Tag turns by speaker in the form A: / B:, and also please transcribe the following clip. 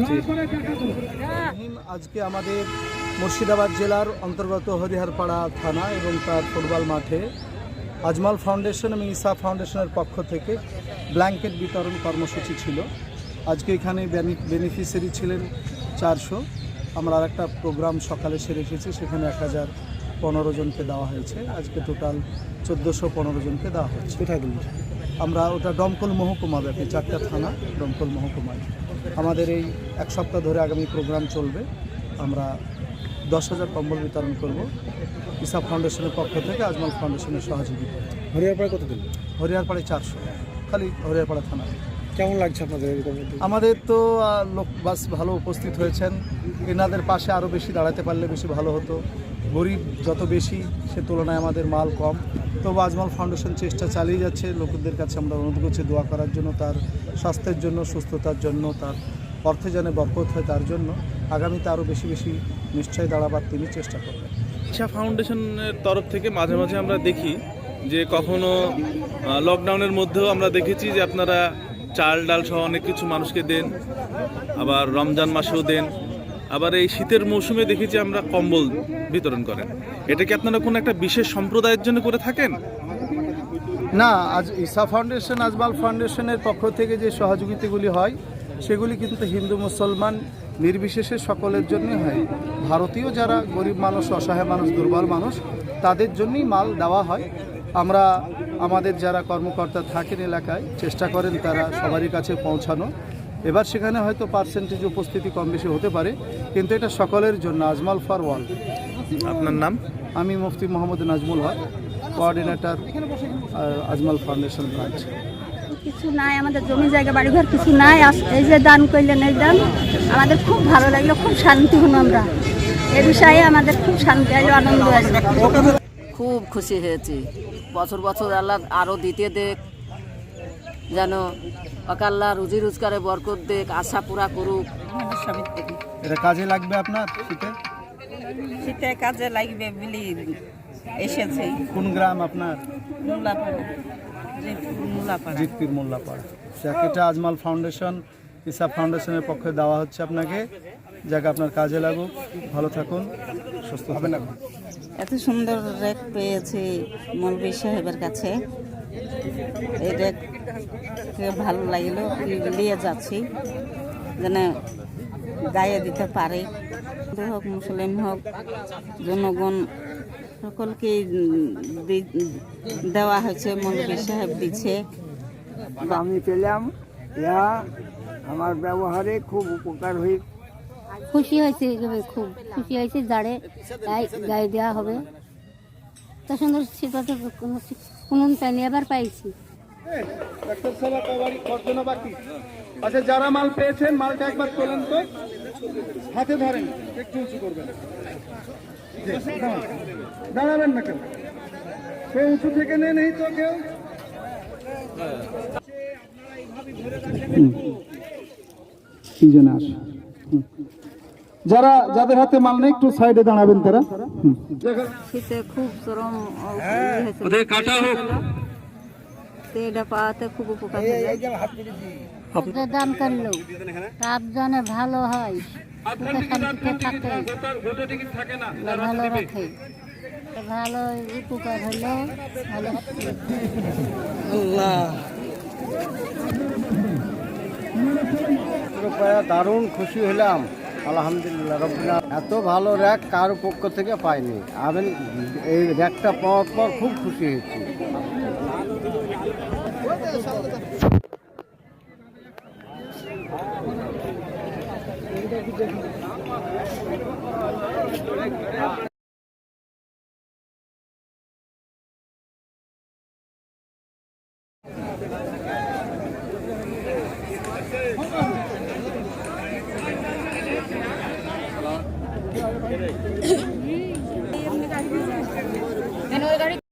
A: রহিম আজকে আমাদের মুর্শিদাবাদ জেলার অন্তর্গত হরিহরপাড়া থানা এবং তার ফুটবল মাঠে আজমাল ফাউন্ডেশন এবং ইসা ফাউন্ডেশনের পক্ষ থেকে ব্ল্যাঙ্কেট বিতরণ কর্মসূচি ছিল। আজকে এখানে বেনিফিশিয়ারি ছিলেন চারশো। আমরা আর একটা প্রোগ্রাম সকালে সেরে এসেছি সেখানে এক হাজার পনেরো জনকে দেওয়া হয়েছে। আজকে টোটাল চোদ্দোশো পনেরো জনকে দেওয়া হচ্ছে আমরা ওটা দমকল মহকুমা ব্যাপী চারটা থানা দমকল মহকুমায়। আমাদের এই এক সপ্তাহ ধরে আগামী প্রোগ্রাম চলবে। আমরা দশ হাজার কম্বল বিতরণ করব। ইসা ফাউন্ডেশনের পক্ষ থেকে আজমল ফাউন্ডেশনের সহযোগিতা
B: হরিয়ারপাড়া কত দিন?
A: হরিয়ারপাড়ায় চারশো। খালি হরিয়ারপাড়া থানা।
B: কেমন লাগছে আপনাদের
A: আমাদের তো লোক বাস ভালো উপস্থিত হয়েছেন। এনাদের পাশে আরও বেশি দাঁড়াতে পারলে বেশি ভালো হতো। গরিব যত বেশি সে তুলনায় আমাদের মাল কম। তবু আজমল ফাউন্ডেশন চেষ্টা চালিয়ে যাচ্ছে। লোকদের কাছে আমরা অনুরোধ করছি দোয়া করার জন্য, তার স্বাস্থ্যের জন্য, সুস্থতার জন্য, তার অর্থে যেন বরকত হয় তার জন্য। আগামীতে আরও বেশি বেশি নিশ্চয়ই দাঁড়াবার তিনি চেষ্টা করবেন।
C: ইচ্ছা ফাউন্ডেশনের তরফ থেকে মাঝে মাঝে আমরা দেখি যে কখনো লকডাউনের মধ্যেও আমরা দেখেছি যে আপনারা চাল ডাল সহ অনেক কিছু মানুষকে দেন, আবার রমজান মাসেও দেন। আবার এই শীতের মৌসুমে দেখেছি আমরা কম্বল বিতরণ করেন। এটা কি আপনারা কোনো একটা বিশেষ সম্প্রদায়ের জন্য করে থাকেন?
A: না, আজ ইসা ফাউন্ডেশন আজমাল ফাউন্ডেশনের পক্ষ থেকে যে সহযোগিতাগুলি হয়, সেগুলি কিন্তু হিন্দু, মুসলমান নির্বিশেষে সকলের জন্যই হয়। ভারতীয় যারা গরিব মানুষ, অসহায় মানুষ, দুর্বল মানুষ, তাদের জন্যই মাল দেওয়া হয়। আমরা আমাদের যারা কর্মকর্তা থাকেন এলাকায়, চেষ্টা করেন তারা সবারই কাছে পৌঁছানো এবার সেখানে হয়তো পার্সেন্টেজ উপস্থিতি কম বেশি হতে পারে কিন্তু এটা সকলের জন্য আজমাল ফর ওয়ার্ল্ড
C: আপনার নাম?
A: আমি Mufti Mohammad Nazmul Haque coordinator Ajmal foundation branch
D: কিছু নাই আমাদের জমি জায়গা বাড়িঘর কিছু নাই। আস- এই যে দান করলেন এই দান আমাদের খুব ভালো লাগল খুব শান্তি হলো আমরা। এ বিষয়ে আমাদের খুব শান্তি আইলো আনন্দ আসলো
E: খুব খুশি হয়েছি। বছর বছর আল্লাহ আরও দিতে দেখ যেন অকাল্লা রুজি রোজগারে বরকত দেখ আশা পুরা করুক।
A: এটা কাজে লাগবে আপনার শীতে?
F: শীতে কাজে লাগবে বলি এসেছে।
A: কোন গ্রাম আপনার?
F: মূলাপাড়া। মূলাপাড়া।
A: জিতপির মোল্লাপাড়া যাক এটা আজমাল ফাউন্ডেশন ইসা ফাউন্ডেশনের পক্ষে দেওয়া হচ্ছে আপনাকে। যাকে আপনার কাজে লাগুক। ভালো থাকুন সুস্থ হবে না
F: এত সুন্দর রেক পেয়েছি মৌলবী সাহেবের কাছে। এই রেক ভালো লাগল। নিয়ে যাচ্ছি। যেন গায়ে দিতে পারে। হিন্দু হোক মুসলিম হোক জনগণ সকলকে দেওয়া হয়েছে মৌলবী সাহেব দিচ্ছে।
G: আমি পেলাম ইয়া আমার ব্যবহারে খুব উপকার হয়ে
H: খুশি হয়েছে খুব খুশি হয়েছে দাঁড়ে গায়ে গায়ে দেওয়া হবে। তা সুন্দর সেটা তো কোনো কোনো
A: আচ্ছা যারা মাল পেয়েছেন মালটা একবার তোলেন তো। হাতে ধরেন একটু উঁচু করবেন। দাঁড়াবেন না কেউ কেউ উঁচু থেকে নেন এই তো কেউ? যারা যাদের হাতে মাল নেই একটু সাইডে দাঁড়াবেন তারা।
F: শীতে খুব চরম এটা পাওয়াতে খুব উপকার হলো
H: দান করল তার জন্য ভালো হয়। ভালো রাখে। ভালো উপকার হলো। ভালো
G: দারুণ খুশি হলাম। আলহামদুলিল্লাহ রবিনা এত ভালো র্যাক কার পক্ষ থেকে পাইনি। আমি এই র্যাকটা পাওয়ার পর খুব খুশি হয়েছি। Ganó el